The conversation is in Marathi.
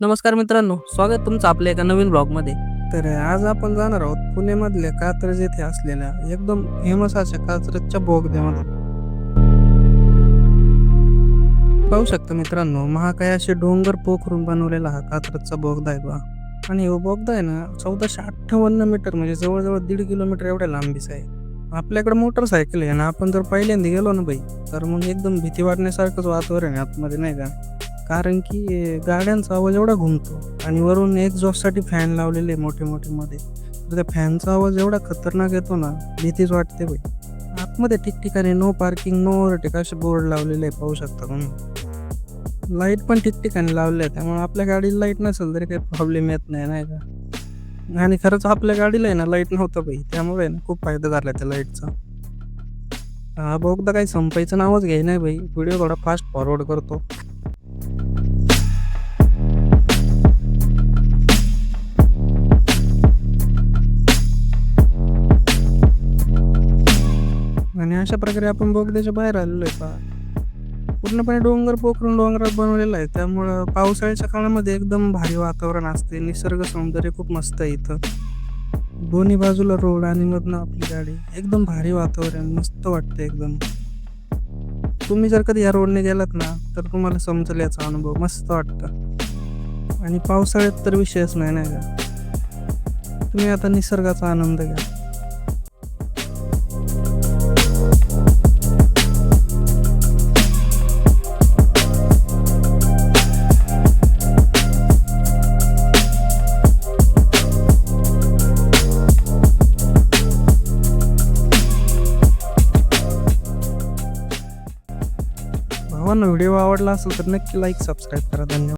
नमस्कार मित्रांनो स्वागत तुमचं आपल्या एका नवीन ब्लॉगमध्ये. तर आज आपण जाणार आहोत पुणेमधल्या कात्रज येथे असलेल्या एकदम फेमस अशा कात्रजच्या बोगद्यामध्ये. पाहू शकता मित्रांनो महाकाय असे डोंगर पोखरून बनवलेला हा कात्रजचा बोगदा आहे बा आणि हा बोगदा आहे ना चौदाशे अठ्ठावन्न मीटर म्हणजे जवळजवळ दीड किलोमीटर एवढ्या लांबीचा आहे. आपल्याकडे मोटरसायकल आहे ना आपण जर पहिल्यांदा गेलो ना बाई तर मग एकदम भीती वाटण्यासारखंच वातावरण आहे आतमध्ये नाही का? कारण की गाड्यांचा आवाज एवढा घुमतो आणि वरून एक्झॉस्टसाठी फॅन लावलेले आहे मोठे मोठे मध्ये. तर त्या फॅनचा आवाज एवढा खतरनाक येतो ना भीतीच वाटते बाई. आतमध्ये ठिकठिकाणी नो पार्किंग नो ओव्हरटेक असे बोर्ड लावलेले आहे पाहू शकता तुम्ही. लाइट पण ठिकठिकाणी लावले आहे त्यामुळे आपल्या गाडीला लाइट नसेल तरी काही प्रॉब्लेम येत नाही नाही का? आणि खरंच आपल्या गाडीला आहे ना लाइट नव्हतं बाई. त्यामुळे ना खूप फायदा झाला त्या लाईटचा हा बोगदा काही संपायचं नावच घ्याय नाही बाई. व्हिडिओ थोडा फास्ट फॉरवर्ड करतो. आणि अशा प्रकारे आपण बोगद्याच्या बाहेर आलेलो आहे पहा. पूर्णपणे डोंगर पोखरून डोंगरात बनवलेला आहे. त्यामुळं पावसाळ्याच्या काळामध्ये एकदम भारी वातावरण असते. निसर्ग सौंदर्य खूप मस्त आहे इथं. दोन्ही बाजूला रोड आणि मधनं आपली गाडी. एकदम भारी वातावरण मस्त वाटतं एकदम. तुम्ही जर कधी या रोडने गेलात ना तर तुम्हाला समजेल याचा अनुभव. मस्त वाटतं. आणि पावसाळ्यात तर विषयच नाही नाही का? तुम्ही आता निसर्गाचा आनंद घ्या. भावांना व्हिडिओ आवडला असेल तर नक्की लाईक सबस्क्राईब करा. धन्यवाद.